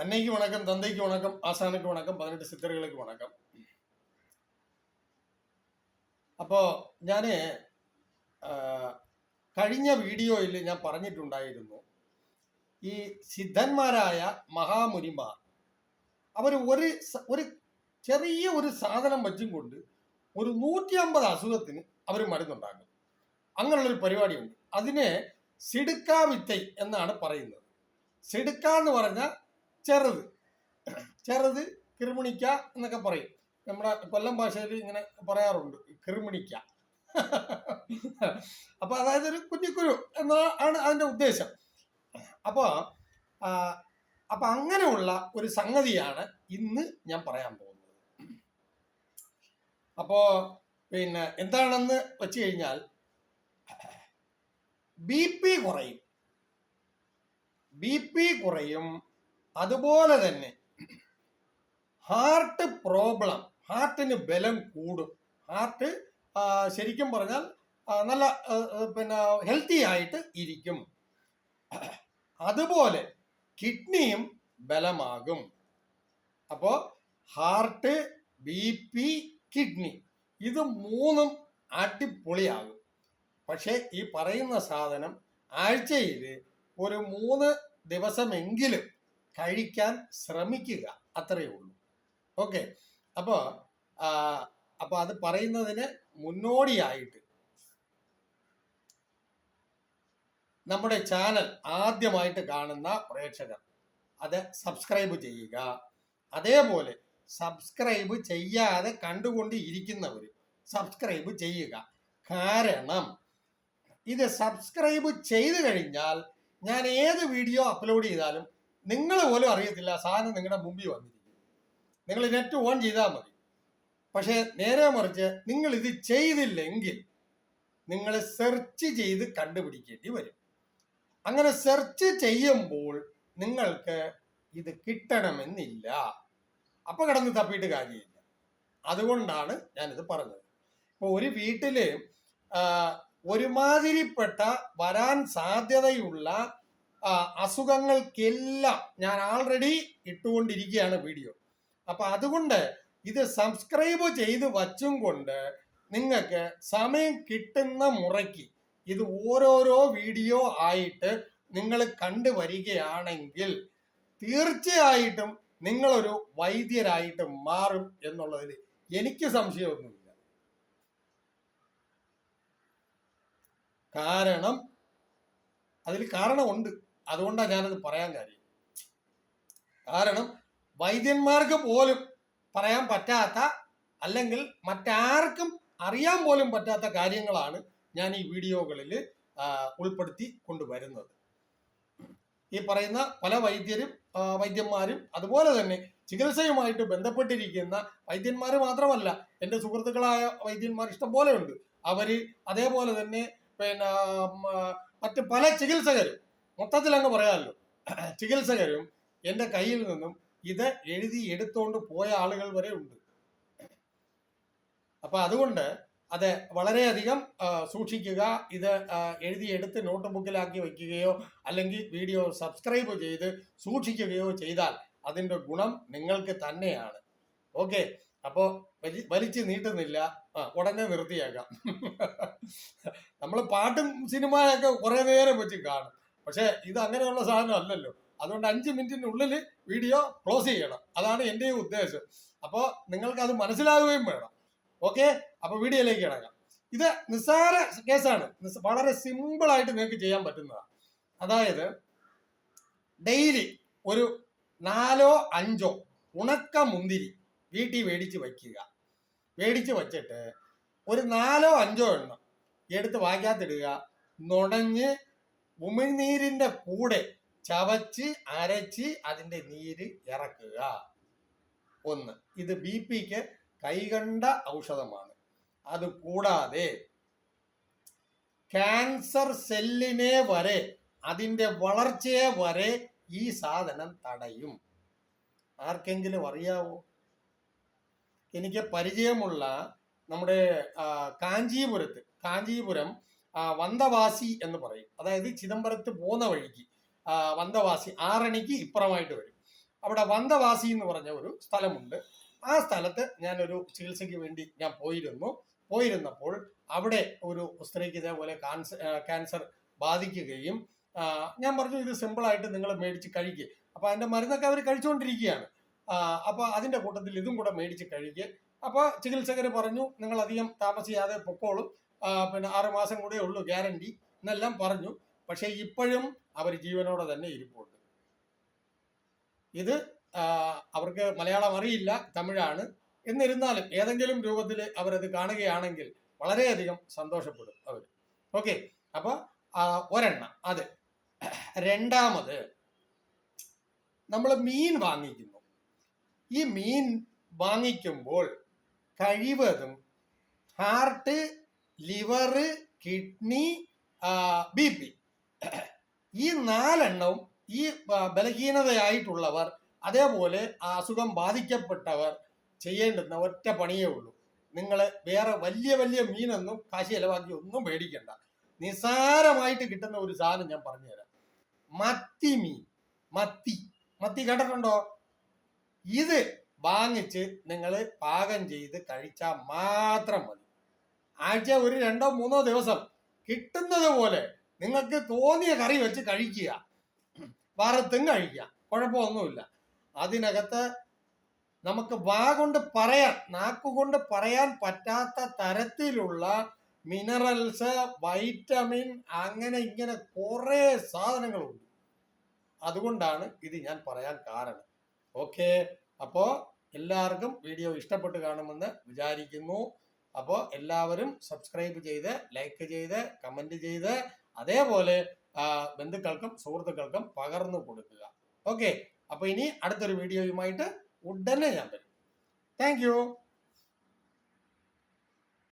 അന്നയ്ക്ക് വണക്കം തന്തയ്ക്ക് വണക്കം ആസാനക്ക് വണക്കം പതിനെട്ട് സിദ്ധറുകൾക്ക് വണക്കം. അപ്പോ ഞാൻ കഴിഞ്ഞ വീഡിയോയിൽ ഞാൻ പറഞ്ഞിട്ടുണ്ടായിരുന്നു. ഈ സിദ്ധന്മാരായ മഹാമുനിമാർ അവർ ഒരു ഒരു ചെറിയ ഒരു സാധനം വച്ചും കൊണ്ട് ഒരു നൂറ്റി അമ്പത് അസുഖത്തിന് അവർ മരുന്നുണ്ടാക്കും. അങ്ങനെയുള്ളൊരു പരിപാടിയുണ്ട്. അതിനെ സിടുക്കാവിത്തൈ എന്നാണ് പറയുന്നത്. സിടുക്ക എന്ന് പറഞ്ഞാൽ ചെറുത്. ചെറുത് കിറുമിണിക്ക എന്നൊക്കെ പറയും. നമ്മുടെ കൊല്ലം ഭാഷയിൽ ഇങ്ങനെ പറയാറുണ്ട് കിറുമിണിക്ക അപ്പൊ അതായത് ഒരു കുഞ്ഞിക്കുരു എന്നാണ് അതിന്റെ ഉദ്ദേശം. അപ്പൊ ആ, അപ്പൊ അങ്ങനെയുള്ള ഒരു സംഗതിയാണ് ഇന്ന് ഞാൻ പറയാൻ പോകുന്നത്. അപ്പോ പിന്നെ എന്താണെന്ന് വെച്ച് കഴിഞ്ഞാൽ ബി പി കുറയും. ബി പി കുറയും അതുപോലെ തന്നെ ഹാർട്ട് പ്രോബ്ലം ഹാർട്ടിന് ബലം കൂടും. ഹാർട്ട് ശരിക്കും പറഞ്ഞാൽ നല്ല പിന്നെ ഹെൽത്തി ആയിട്ട് ഇരിക്കും. അതുപോലെ കിഡ്നിയും ബലമാകും. അപ്പോൾ ഹാർട്ട് ബി പി കിഡ്നി ഇത് മൂന്നും അടിപൊളിയാകും. പക്ഷേ ഈ പറയുന്ന സാധനം ആഴ്ചയിൽ ഒരു മൂന്ന് ദിവസമെങ്കിലും കഴിക്കാൻ ശ്രമിക്കുക. അത്രയേ ഉള്ളൂ. ഓക്കെ. അപ്പോൾ അപ്പോൾ അത് പറയുന്നതിന് മുന്നോടിയായിട്ട് നമ്മുടെ ചാനൽ ആദ്യമായിട്ട് കാണുന്ന പ്രേക്ഷകർ അത് സബ്സ്ക്രൈബ് ചെയ്യുക. അതേപോലെ സബ്സ്ക്രൈബ് ചെയ്യാതെ കണ്ടുകൊണ്ട് ഇരിക്കുന്നവർ സബ്സ്ക്രൈബ് ചെയ്യുക. കാരണം ഇത് സബ്സ്ക്രൈബ് ചെയ്തു കഴിഞ്ഞാൽ ഞാൻ ഏത് വീഡിയോ അപ്ലോഡ് ചെയ്താലും നിങ്ങൾ പോലും അറിയത്തില്ല സാധനം നിങ്ങളുടെ മുമ്പിൽ വന്നിരിക്കും നിങ്ങൾ നെറ്റ് ഓൺ ചെയ്താൽ മതി. പക്ഷേ നേരെ മറിച്ച് നിങ്ങൾ ഇത് ചെയ്തില്ലെങ്കിൽ നിങ്ങൾ സെർച്ച് ചെയ്ത് കണ്ടുപിടിക്കേണ്ടി വരും. അങ്ങനെ സെർച്ച് ചെയ്യുമ്പോൾ നിങ്ങൾക്ക് ഇത് കിട്ടണമെന്നില്ല. അപ്പൊ കിടന്ന് തപ്പിയിട്ട് കാര്യമില്ല. അതുകൊണ്ടാണ് ഞാനിത് പറഞ്ഞത്. ഇപ്പൊ ഒരു വീട്ടിൽ ഒരുമാതിരിപ്പെട്ട വരാൻ സാധ്യതയുള്ള അസുഖങ്ങൾക്കെല്ലാം ഞാൻ ആൾറെഡി ഇട്ടുകൊണ്ടിരിക്കുകയാണ് വീഡിയോ അപ്പൊ അതുകൊണ്ട് ഇത് സബ്സ്ക്രൈബ് ചെയ്ത് വച്ചും കൊണ്ട് നിങ്ങൾക്ക് സമയം കിട്ടുന്ന മുറയ്ക്ക് ഇത് ഓരോരോ വീഡിയോ ആയിട്ട് നിങ്ങൾ കണ്ടു വരികയാണെങ്കിൽ തീർച്ചയായിട്ടും നിങ്ങളൊരു വൈദ്യരായിട്ട് മാറും എന്നുള്ളതിൽ എനിക്ക് സംശയമൊന്നുമില്ല. കാരണം അതിൽ കാരണമുണ്ട്. അതുകൊണ്ടാണ് ഞാനത് പറയാൻ കാര്യം. കാരണം വൈദ്യന്മാർക്ക് പോലും പറയാൻ പറ്റാത്ത അല്ലെങ്കിൽ മറ്റാർക്കും അറിയാൻ പോലും പറ്റാത്ത കാര്യങ്ങളാണ് ഞാൻ ഈ വീഡിയോകളിൽ ഉൾപ്പെടുത്തി കൊണ്ടുവരുന്നത്. ഈ പറയുന്ന പല വൈദ്യരും വൈദ്യന്മാരും അതുപോലെ തന്നെ ചികിത്സയുമായിട്ട് ബന്ധപ്പെട്ടിരിക്കുന്ന വൈദ്യന്മാർ മാത്രമല്ല എന്റെ സുഹൃത്തുക്കളായ വൈദ്യന്മാർ ഇഷ്ടംപോലെ ഉണ്ട്. അവർ അതേപോലെ തന്നെ പിന്നെ മറ്റ് പല ചികിത്സകരും മൊത്തത്തിൽ അങ്ങ് പറയാമല്ലോ. ചികിത്സകരും എന്റെ കയ്യിൽ നിന്നും ഇത് എഴുതി എടുത്തുകൊണ്ട് പോയ ആളുകൾ വരെ ഉണ്ട്. അപ്പൊ അതുകൊണ്ട് അത് വളരെയധികം സൂക്ഷിക്കുക. ഇത് എഴുതി എഴുതിയെടുത്ത് നോട്ട് ബുക്കിലാക്കി വയ്ക്കുകയോ അല്ലെങ്കിൽ വീഡിയോ സബ്സ്ക്രൈബ് ചെയ്ത് സൂക്ഷിക്കുകയോ ചെയ്താൽ അതിന്റെ ഗുണം നിങ്ങൾക്ക് തന്നെയാണ്. ഓക്കെ. അപ്പോൾ വലി വലിച്ചു നീട്ടുന്നില്ല. ഉടനെ നിർത്തിയേക്കാം. നമ്മൾ പാട്ടും സിനിമയൊക്കെ കുറേ നേരം വെച്ച് കാണും. പക്ഷേ ഇത് അങ്ങനെയുള്ള സാധനം അല്ലല്ലോ. അതുകൊണ്ട് അഞ്ച് മിനിറ്റിനുള്ളിൽ വീഡിയോ ക്ലോസ് ചെയ്യണം. അതാണ് എന്റെയും ഉദ്ദേശം. അപ്പോൾ നിങ്ങൾക്ക് അത് മനസ്സിലാവുകയും വേണം. ഓക്കെ? അപ്പൊ വീഡിയോയിലേക്ക് ഇടങ്ങാം ഇത് നിസ്സാര കേസാണ്. വളരെ സിമ്പിൾ ആയിട്ട് നിങ്ങൾക്ക് ചെയ്യാൻ പറ്റുന്നതാണ്. അതായത് ഡെയിലി ഒരു നാലോ അഞ്ചോ ഉണക്ക മുന്തിരി വീട്ടിൽ മേടിച്ച് വയ്ക്കുക. മേടിച്ച് വച്ചിട്ട് ഒരു നാലോ അഞ്ചോ എണ്ണം എടുത്ത് വായിക്കാത്തിടുക. നുണഞ്ഞ് ഉമിഴ്നീരിന്റെ കൂടെ ചവച്ച് അരച്ച് അതിന്റെ നീര് ഇറക്കുക. ഒന്ന്. ഇത് ബി പിക്ക് കൈകണ്ട ഔഷധമാണ്. അത് കൂടാതെ ക്യാൻസർ സെല്ലിനെ വരെ അതിന്റെ വളർച്ചയെ വരെ ഈ സാധനം തടയും. ആർക്കെങ്കിലും അറിയാവോ? എനിക്ക് പരിചയമുള്ള നമ്മുടെ കാഞ്ചീപുരത്ത് കാഞ്ചീപുരം ആ, വന്തവാസി എന്ന് പറയും. അതായത് ചിദംബരത്ത് പോകുന്ന വഴിക്ക് വന്ദവാസി ആറണിക്ക് ഇപ്പുറമായിട്ട് വരും. അവിടെ വന്ദവാസി എന്ന് പറഞ്ഞ ഒരു സ്ഥലമുണ്ട്. ആ സ്ഥലത്ത് ഞാനൊരു ചികിത്സയ്ക്ക് വേണ്ടി ഞാൻ പോയിരുന്നു. പോയിരുന്നപ്പോൾ അവിടെ ഒരു സ്ത്രീക്ക് ഇതേപോലെ കാൻസർ ക്യാൻസർ ബാധിക്കുകയും ഞാൻ പറഞ്ഞു ഇത് സിമ്പിളായിട്ട് നിങ്ങൾ മേടിച്ച് കഴിക്കുക അപ്പോൾ അതിന്റെ മരുന്നൊക്കെ അവർ കഴിച്ചുകൊണ്ടിരിക്കുകയാണ് അപ്പോൾ അപ്പൊ അതിന്റെ കൂട്ടത്തിൽ ഇതും കൂടെ മേടിച്ച് കഴിക്കുക അപ്പോൾ ചികിത്സകർ പറഞ്ഞു നിങ്ങൾ അധികം താമസിയാതെ പൊക്കോളും. പിന്നെ ആറ് മാസം കൂടെ ഉള്ളൂ ഗ്യാരണ്ടി എന്നെല്ലാം പറഞ്ഞു. പക്ഷെ ഇപ്പോഴും അവർ ജീവനോടെ തന്നെ ഇരിപ്പുണ്ട്. ഇത് അവർക്ക് മലയാളം അറിയില്ല തമിഴാണ്. എന്നിരുന്നാലും ഏതെങ്കിലും രൂപത്തിൽ അവരത് കാണുകയാണെങ്കിൽ വളരെയധികം സന്തോഷപ്പെടും അവർ. ഓക്കെ അപ്പൊ ഒരെണ്ണം. അതെ രണ്ടാമത് നമ്മൾ മീൻ വാങ്ങിക്കുന്നു. ഈ മീൻ വാങ്ങിക്കുമ്പോൾ കഴിവതും heart liver kidney B P. ഈ നാലെണ്ണവും ഈ ബലഹീനതയായിട്ടുള്ളവർ അതേപോലെ ആ അസുഖം ബാധിക്കപ്പെട്ടവർ ചെയ്യേണ്ടുന്ന ഒറ്റ പണിയേ ഉള്ളൂ. നിങ്ങൾ വേറെ വലിയ വലിയ മീനൊന്നും കാശി ചിലവാക്കി ഒന്നും പേടിക്കണ്ട നിസാരമായിട്ട് കിട്ടുന്ന ഒരു സാധനം ഞാൻ പറഞ്ഞുതരാം. മത്തി മീൻ. മത്തി. മത്തി കേട്ടിട്ടുണ്ടോ ഇത് വാങ്ങിച്ച് നിങ്ങൾ പാകം ചെയ്ത് കഴിച്ചാൽ മാത്രം മതി. ആഴ്ച ഒരു രണ്ടോ മൂന്നോ ദിവസം കിട്ടുന്നത് പോലെ നിങ്ങൾക്ക് തോന്നിയ കറി വെച്ച് കഴിക്കുക. വറുത്തും കഴിക്കുക. കുഴപ്പമൊന്നുമില്ല. അതിനകത്ത് നമുക്ക് വാ കൊണ്ട് പറയാൻ നാക്കുകൊണ്ട് പറയാൻ പറ്റാത്ത തരത്തിലുള്ള മിനറൽസ് വൈറ്റമിൻ അങ്ങനെ ഇങ്ങനെ കുറേ സാധനങ്ങളുണ്ട്. അതുകൊണ്ടാണ് ഇത് ഞാൻ പറയാൻ കാരണം. ഓക്കെ അപ്പോൾ എല്ലാവർക്കും വീഡിയോ ഇഷ്ടപ്പെട്ട് കാണുമെന്ന് വിചാരിക്കുന്നു. അപ്പോൾ എല്ലാവരും സബ്സ്ക്രൈബ് ചെയ്ത് ലൈക്ക് ചെയ്ത് കമന്റ് ചെയ്ത് അതേപോലെ ബന്ധുക്കൾക്കും സുഹൃത്തുക്കൾക്കും പകർന്നു കൊടുക്കുക. ഓക്കെ അപ്പോൾ ഇനി അടുത്തൊരു വീഡിയോയുമായിട്ട് ഉടനെ ഞാൻ വരും. താങ്ക്